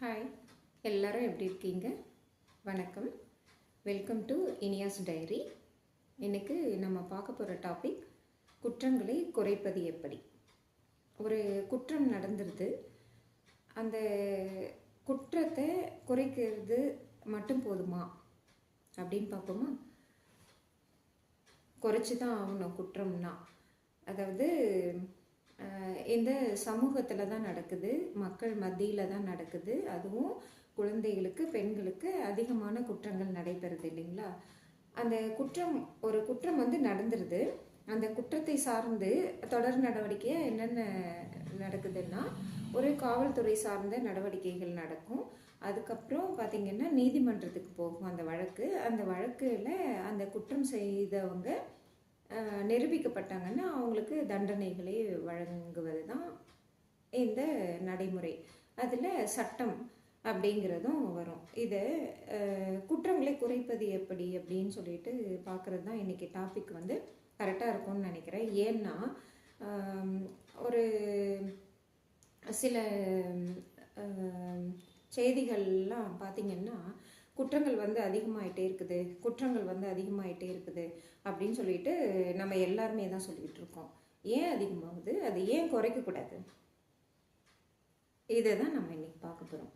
Hi எல்லாரும் எப்படி இருக்கீங்க? வணக்கம். வெல்கம் டு இனியாஸ் டைரி இன்றைக்கு நம்ம பார்க்க போகிற டாபிக் குற்றங்களை குறைப்பது எப்படி? ஒரு குற்றம் நடந்துருது. அந்த குற்றத்தை குறைக்கிறது மட்டும் போதுமா? அப்படின்னு பார்ப்போமா? குறைச்சி தான் ஆகணும் குற்றம்னா. அதாவது இந்த சமூகத்தில் தான் நடக்குது. மக்கள் மத்தியில் தான் நடக்குது. அதுவும் குழந்தைகளுக்கு பெண்களுக்கு அதிகமான குற்றங்கள் நடைபெறுது இல்லைங்களா? அந்த குற்றம் ஒரு குற்றம் வந்து நடந்துருது. அந்த குற்றத்தை சார்ந்து தொடர் நடவடிக்கையாக என்னென்ன நடக்குதுன்னா ஒரு காவல்துறை சார்ந்த நடவடிக்கைகள் நடக்கும். அதுக்கப்புறம் பார்த்திங்கன்னா நீதிமன்றத்துக்கு போகும் அந்த வழக்கு. அந்த வழக்கில் அந்த குற்றம் செய்தவங்க நிரூபிக்கப்பட்டாங்கன்னா அவங்களுக்கு தண்டனைகளை வழங்குவது தான் இந்த நடைமுறை. அதில் சட்டம் அப்படிங்கிறதும் வரும். இது குற்றங்களை குறைப்பது எப்படி அப்படின்னு சொல்லிட்டு பார்க்குறது தான் இன்றைக்கி டாபிக் வந்து கரெக்டாக இருக்கும்னு நினைக்கிறேன். ஏன்னா ஒரு சில செய்திகள்லாம் பார்த்திங்கன்னா குற்றங்கள் வந்து அதிகமாகிட்டே இருக்குது குற்றங்கள் வந்து அதிகமாகிட்டே இருக்குது அப்படின்னு சொல்லிட்டு நம்ம எல்லாருமே தான் சொல்லிக்கிட்டு இருக்கோம். ஏன் அதிகமாகுது? அது ஏன் குறைக்கக்கூடாது? இதை தான் நம்ம இன்றைக்கி பார்க்க போகிறோம்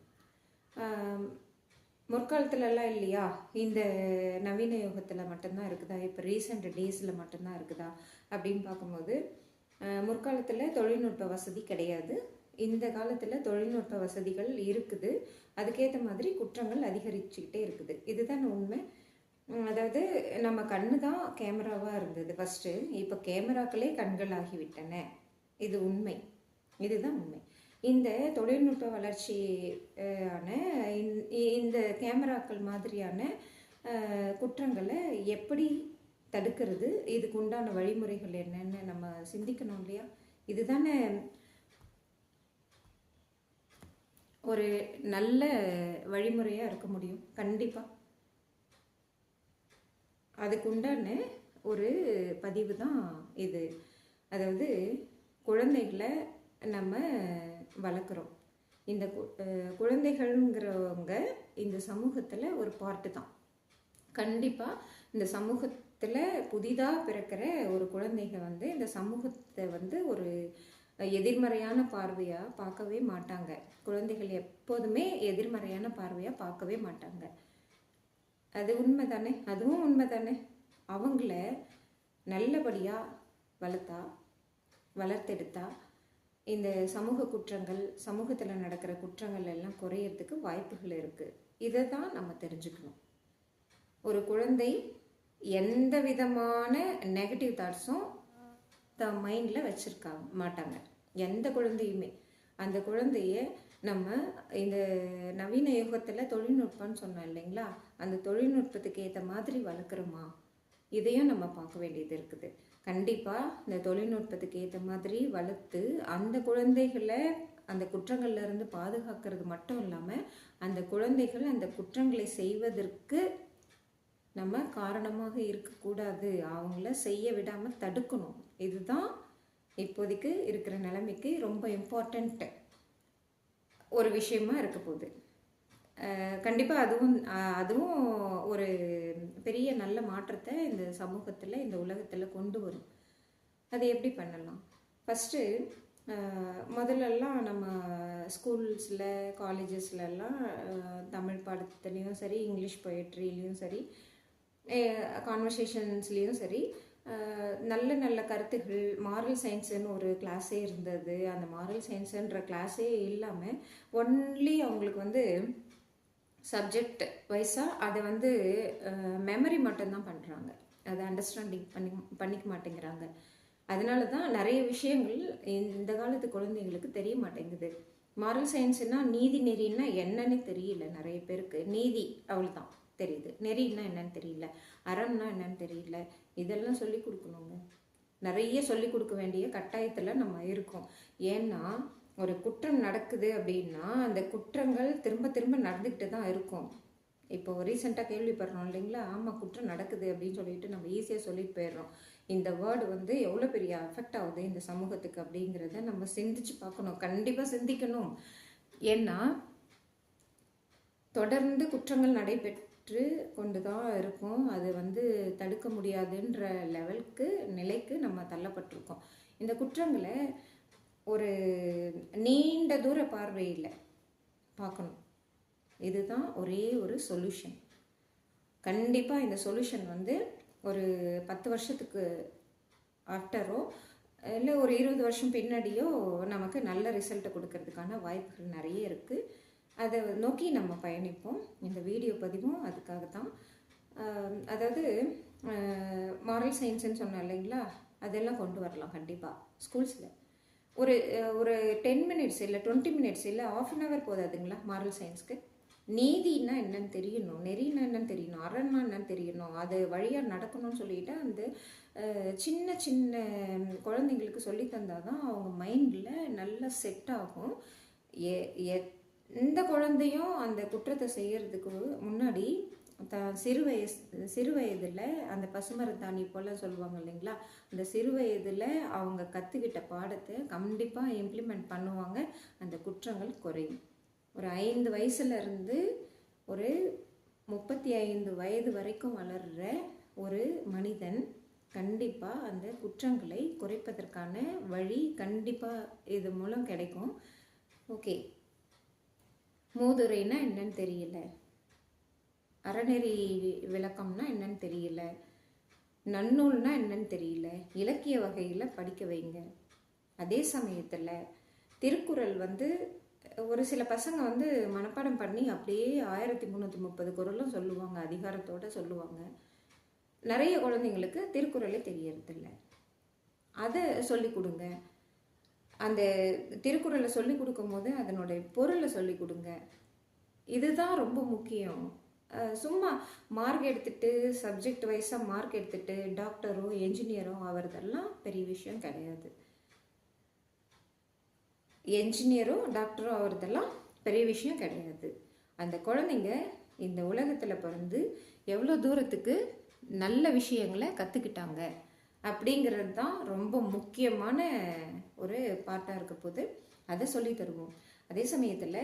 முற்காலத்துலலாம் இல்லையா? இந்த நவீன யுகத்தில் மட்டும்தான் இருக்குதா? இப்போ ரீசெண்ட் டேஸில் மட்டும்தான் இருக்குதா? அப்படின்னு பார்க்கும்போது முற்காலத்தில் தொழில்நுட்ப வசதி கிடையாது. இந்த காலத்தில் தொழில்நுட்ப வசதிகள் இருக்குது. அதுக்கேற்ற மாதிரி குற்றங்கள் அதிகரிச்சுக்கிட்டே இருக்குது. இதுதான் உண்மை. அதாவது நம்ம கண்ணு தான் கேமராவாக இருந்தது ஃபஸ்ட்டு இப்போ கேமராக்களே கண்களாகிவிட்டன. இது உண்மை. இதுதான் உண்மை. இந்த தொழில்நுட்ப வளர்ச்சியான இந்த- கேமராக்கள் மாதிரியான குற்றங்களை எப்படி தடுக்கிறது? இதுக்கு உண்டான வழிமுறைகள் என்னென்னு நம்ம சிந்திக்கணும் இல்லையா? இதுதானே ஒரு நல்ல வழிமுறையாக இருக்க முடியும். கண்டிப்பாக அதுக்குண்டான ஒரு பதிவு தான் இது. அதாவது குழந்தைகளை நம்ம வளர்க்குறோம். இந்த கு- குழந்தைகள்ங்கிறவங்க இந்த சமூகத்தில் ஒரு பார்ட்டு தான். கண்டிப்பாக இந்த சமூகத்தில் புதிதாக பிறக்கிற ஒரு குழந்தைங்க வந்து இந்த சமூகத்தை வந்து ஒரு எதிர்மறையான பார்வையாக பார்க்கவே மாட்டாங்க. குழந்தைகள் எப்போதுமே எதிர்மறையான பார்வையாக பார்க்கவே மாட்டாங்க. அது உண்மை தானே அதுவும் உண்மை தானே அவங்கள நல்லபடியாக வளர்த்தா வளர்த்தெடுத்தா இந்த சமூக குற்றங்கள் சமூகத்தில் நடக்கிற குற்றங்கள் எல்லாம் குறையிறதுக்கு வாய்ப்புகள் இருக்குது இதை தான் நம்ம தெரிஞ்சுக்கணும். ஒரு குழந்தை எந்த விதமான நெகட்டிவ் தாட்ஸும் தான் மைண்டில் வச்சுருக்கா மாட்டாங்க. எந்த குழந்தையுமே. அந்த குழந்தைய நம்ம இந்த நவீன யுகத்தில் தொழில்நுட்பம்னு சொன்னோம் இல்லைங்களா? அந்த தொழில்நுட்பத்துக்கு ஏற்ற மாதிரி வளர்க்குறோமா? இதையும் நம்ம பார்க்க வேண்டியது இருக்குது. கண்டிப்பாக இந்த தொழில்நுட்பத்துக்கு ஏற்ற மாதிரி வளர்த்து அந்த குழந்தைகளை அந்த குற்றங்கள்லேருந்து பாதுகாக்கிறது மட்டும் இல்லாமல் அந்த குழந்தைகள் அந்த குற்றங்களை செய்வதற்கு நம்ம காரணமாக இருக்கக்கூடாது. அவங்கள செய்ய விடாமல் தடுக்கணும். இதுதான் இப்போதைக்கு இருக்கிற நிலைமைக்கு ரொம்ப இம்பார்ட்டண்ட்டு ஒரு விஷயமா இருக்க போகுது. கண்டிப்பாக அதுவும் அதுவும் ஒரு பெரிய நல்ல மாற்றத்தை இந்த சமூகத்தில் இந்த உலகத்தில் கொண்டு வரும். அது எப்படி பண்ணலாம்? ஃபஸ்ட்டு முதல்லலாம் நம்ம ஸ்கூல்ஸில் காலேஜஸ்லலாம் தமிழ் பாடத்துலேயும் சரி இங்கிலீஷ் பொயட்ரிலையும் சரி கான்வர்சேஷன்ஸ்லேயும் சரி நல்ல நல்ல கருத்துகள் மாரல் சயின்ஸுன்னு ஒரு கிளாஸே இருந்தது. அந்த மாரல் சயின்ஸுன்ற கிளாஸே இல்லாமல் ஒன்லி அவங்களுக்கு வந்து சப்ஜெக்ட் வைஸாக அதை வந்து மெமரி மட்டும்தான் பண்ணுறாங்க அதை அண்டர்ஸ்டாண்டிங் பண்ணி பண்ணிக்க மாட்டேங்கிறாங்க. அதனால தான் நிறைய விஷயங்கள் இந்த காலத்து குழந்தைங்களுக்கு தெரிய மாட்டேங்குது. மாரல் சயின்ஸுன்னா நீதி நெறின்னா என்னன்னு தெரியல நிறைய பேருக்கு. நீதி அவ்வளோதான் தெரியுது. நெறின்னா என்னன்னு தெரியல. அறம்னா என்னன்னு தெரியல. இதெல்லாம் சொல்லி கொடுக்கணுங்க நிறைய சொல்லி கொடுக்க வேண்டிய கட்டாயத்தில் நம்ம இருக்கோம். ஏன்னா ஒரு குற்றம் நடக்குது அப்படின்னா அந்த குற்றங்கள் திரும்ப திரும்ப நடந்துக்கிட்டு தான் இருக்கும். இப்போ ரீசெண்டாக கேள்விப்படுறோம் இல்லைங்களா? ஆமாம் குற்றம் நடக்குது அப்படின்னு சொல்லிட்டு நம்ம ஈஸியாக சொல்லிட்டு போயிடுறோம். இந்த வேர்டு வந்து எவ்வளோ பெரிய அஃபெக்ட் ஆகுது இந்த சமூகத்துக்கு அப்படிங்கிறத நம்ம சிந்திச்சு பார்க்கணும். கண்டிப்பாக சிந்திக்கணும். ஏன்னா தொடர்ந்து குற்றங்கள் நடைபெற்று கொண்டு தான் இருக்கும். அது வந்து தடுக்க முடியாதுன்ற லெவலுக்கு நிலைக்கு நம்ம தள்ளப்பட்டிருக்கோம். இந்த குற்றங்களை ஒரு நீண்ட தூர பார்வையில் பார்க்கணும். இதுதான் ஒரே ஒரு சொல்யூஷன் கண்டிப்பாக இந்த சொல்யூஷன் வந்து ஒரு பத்து வருஷத்துக்கு ஆஃப்டரோ இல்லை ஒரு இருபது வருஷம் பின்னாடியோ நமக்கு நல்ல ரிசல்ட்டை கொடுக்கறதுக்கான வாய்ப்புகள் நிறைய இருக்குது அதை நோக்கி நம்ம பயணிப்போம். இந்த வீடியோ பதிவும் அதுக்காக தான் அதாவது மாரல் சயின்ஸ்னு சொன்னேன் இல்லைங்களா? அதெல்லாம் கொண்டு வரலாம் கண்டிப்பாக ஸ்கூல்ஸில் ஒரு ஒரு டென் மினிட்ஸ் இல்லை டுவெண்ட்டி மினிட்ஸ் இல்லை ஆஃப் அன் ஹவர் போதாதுங்களா மாரல் சயின்ஸ்க்கு நீதினா என்னன்னு தெரியணும் நெறினா என்னன்னு தெரியணும் அறன்னா என்னன்னு தெரியணும் அது வழியாக நடக்கணும்னு சொல்லிட்டு அந்த சின்ன சின்ன குழந்தைங்களுக்கு சொல்லி தந்தாதான் அவங்க மைண்டில் நல்லா செட் ஆகும். எ இந்த குழந்தையும் அந்த குற்றத்தை செய்கிறதுக்கு முன்னாடி த சிறு வயசு சிறு வயதில் அந்த பசுமரத்தாணி போல் சொல்லுவாங்க இல்லைங்களா? அந்த சிறு வயதில் அவங்க கற்றுக்கிட்ட பாடத்தை கண்டிப்பாக இம்ப்ளிமெண்ட் பண்ணுவாங்க. அந்த குற்றங்கள் குறையும். ஒரு ஐந்து வயசுலேருந்து ஒரு முப்பத்தி ஐந்து வயது வரைக்கும் வளர்கிற ஒரு மனிதன் கண்டிப்பாக அந்த குற்றங்களை குறைப்பதற்கான வழி கண்டிப்பாக இது மூலம் கிடைக்கும். ஓகே. மூதுரைனா என்னன்னு தெரியல. அறநெறி விளக்கம்னா என்னன்னு தெரியல. நன்னூல்னா என்னன்னு தெரியல. இலக்கிய வகையில் படிக்க வைங்க. அதே சமயத்தில் திருக்குறள் வந்து ஒரு சில பசங்க வந்து மனப்பாடம் பண்ணி அப்படியே ஆயிரத்தி முந்நூற்றி முப்பது குரலும் சொல்லுவாங்க அதிகாரத்தோட சொல்லுவாங்க. நிறைய குழந்தைங்களுக்கு திருக்குறளே தெரியறதில்ல. அதை சொல்லி கொடுங்க. அந்த திருக்குறளை சொல்லி கொடுக்கும்போது அதனுடைய பொருளை சொல்லி கொடுங்க. இதுதான் ரொம்ப முக்கியம். சும்மா மார்க் எடுத்துட்டு சப்ஜெக்ட் வைஸாக மார்க் எடுத்துட்டு டாக்டரோ என்ஜினியரோ ஆகிறதெல்லாம் பெரிய விஷயம் கிடையாது. என்ஜினியரோ டாக்டரோ ஆகிறதெல்லாம் பெரிய விஷயம் கிடையாது. அந்த குழந்தைங்க இந்த உலகத்தில் பிறந்து எவ்வளோ தூரத்துக்கு நல்ல விஷயங்களை கற்றுக்கிட்டாங்க அப்படிங்கிறது தான் ரொம்ப முக்கியமான ஒரு பாட்டாக இருக்க போது அதை சொல்லி தருவோம். அதே சமயத்தில்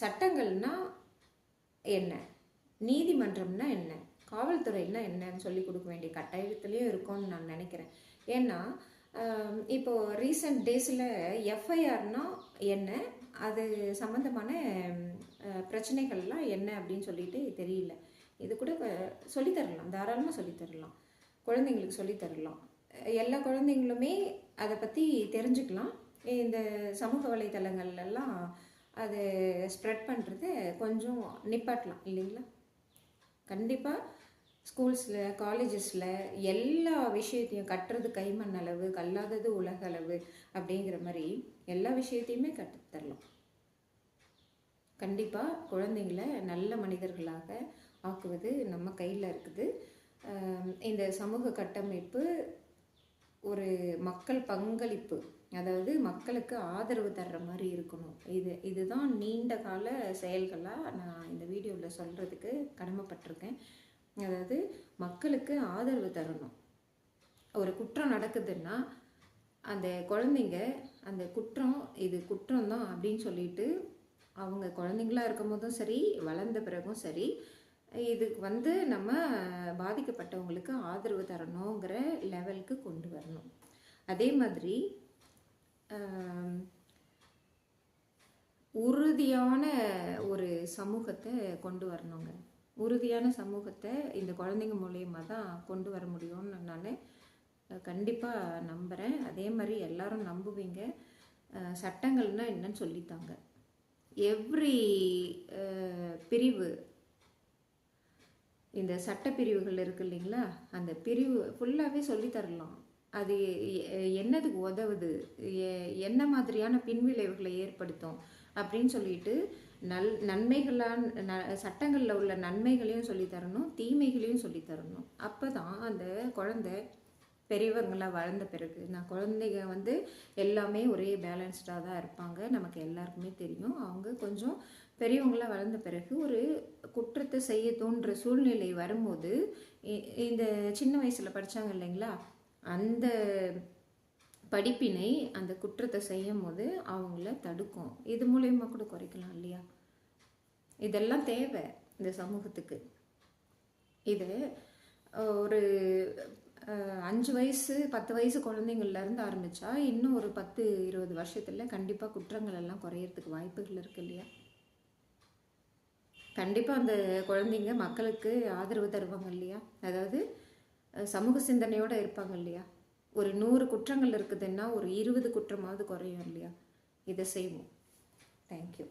சட்டங்கள்னா என்ன? நீதிமன்றம்னா என்ன? காவல்துறைனா என்னன்னு சொல்லி கொடுக்க வேண்டிய கட்டாயத்துலேயும் இருக்கும்னு நான் நினைக்கிறேன். ஏன்னா இப்போ ரீசெண்ட் டேஸில் எஃப்ஐஆர்னா என்ன? அது சம்மந்தமான பிரச்சனைகள்லாம் என்ன அப்படின்னு சொல்லிட்டு தெரியல. இது கூட சொல்லித்தரலாம் சொல்லித் தரலாம். தாராளமாக சொல்லித்தரலாம் குழந்தைங்களுக்கு சொல்லித் தரலாம். எல்லா குழந்தைங்களுமே அதை பற்றி தெரிஞ்சுக்கலாம். இந்த சமூக வலைதளங்கள்லாம் அதை ஸ்ப்ரெட் பண்ணுறத கொஞ்சம் நிப்பாட்டலாம் இல்லைங்களா? கண்டிப்பாக ஸ்கூல்ஸில் காலேஜஸில் எல்லா விஷயத்தையும் கட்டுறது கைமண் அளவு கல்லாதது உலக அளவு அப்படிங்கிற மாதிரி எல்லா விஷயத்தையுமே கற்றுத்தரலாம் கண்டிப்பாக குழந்தைங்கள நல்ல மனிதர்களாக ஆக்குவது நம்ம கையில் இருக்குது. இந்த சமூக கட்டமைப்பு ஒரு மக்கள் பங்களிப்பு அதாவது மக்களுக்கு ஆதரவு தர்ற மாதிரி இருக்கணும். இது இதுதான் நீண்ட கால செயல்களாக நான் இந்த வீடியோவில் சொல்கிறதுக்கு கடமைப்பட்டிருக்கேன். அதாவது மக்களுக்கு ஆதரவு தரணும். ஒரு குற்றம் நடக்குதுன்னா அந்த குழந்தைங்க அந்த குற்றம் இது குற்றம் தான் அப்படின்னு சொல்லிட்டு அவங்க குழந்தைங்களா இருக்கும் போதும் சரி வளர்ந்த பிறகும் சரி இதுக்கு வந்து நம்ம பாதிக்கப்பட்டவங்களுக்கு ஆதரவு தரணுங்கிற லெவலுக்கு கொண்டு வரணும். அதே மாதிரி உறுதியான ஒரு சமூகத்தை கொண்டு வரணுங்க. உறுதியான சமூகத்தை இந்த குழந்தைங்க மூலியமாக தான் கொண்டு வர முடியும்னு நான் கண்டிப்பாக நம்புகிறேன் அதே மாதிரி எல்லாரும் நம்புவீங்க. சட்டங்கள்னால் சட்டங்கள்னா என்னன்னு சொல்லித்தாங்க. எவ்ரி பிரிவு இந்த சட்டப்பிரிவுகள் இருக்கு இல்லைங்களா? அந்த பிரிவு ஃபுல்லாகவே சொல்லித்தரலாம் அது என்னதுக்கு உதவுது? என்ன மாதிரியான பின்விளைவுகளை ஏற்படுத்தும்? அப்படின்னு சொல்லிட்டு நல் நன்மைகளான் ந சட்டங்களில் உள்ள நன்மைகளையும் சொல்லித்தரணும் தீமைகளையும் சொல்லித் தரணும். அப்போ தான் அந்த குழந்தை பெரியவங்களாக வளர்ந்த பிறகு நான் குழந்தைங்க வந்து எல்லாமே ஒரே பேலன்ஸ்டாக தான் இருப்பாங்க. நமக்கு எல்லாருக்குமே தெரியும். அவங்க கொஞ்சம் பெரியவங்களாம் வளர்ந்த பிறகு ஒரு குற்றத்தை செய்ய தோன்ற சூழ்நிலை வரும்போது இ- இந்த சின்ன வயசில் படித்தாங்க இல்லைங்களா? அந்த படிப்பினை அந்த குற்றத்தை செய்யும் போது அவங்கள தடுக்கும். இது மூலயமா கூட குறைக்கலாம் இல்லையா? இதெல்லாம் தேவை இந்த சமூகத்துக்கு. இது ஒரு அஞ்சு வயசு பத்து வயசு குழந்தைங்கள்ல இருந்து இன்னும் ஒரு பத்து இருபது வருஷத்தில் கண்டிப்பாக குற்றங்கள் எல்லாம் குறையறதுக்கு வாய்ப்புகள் இருக்குது இல்லையா? கண்டிப்பாக அந்த குழந்தைங்க மக்களுக்கு ஆதரவு தருவாங்க இல்லையா? அதாவது சமூக சிந்தனையோடு இருப்பாங்க இல்லையா? ஒரு நூறு குற்றங்கள் இருக்குதுன்னா ஒரு இருபது குற்றமாவது குறையும் இல்லையா? இதை செய்வோம். தேங்க்யூ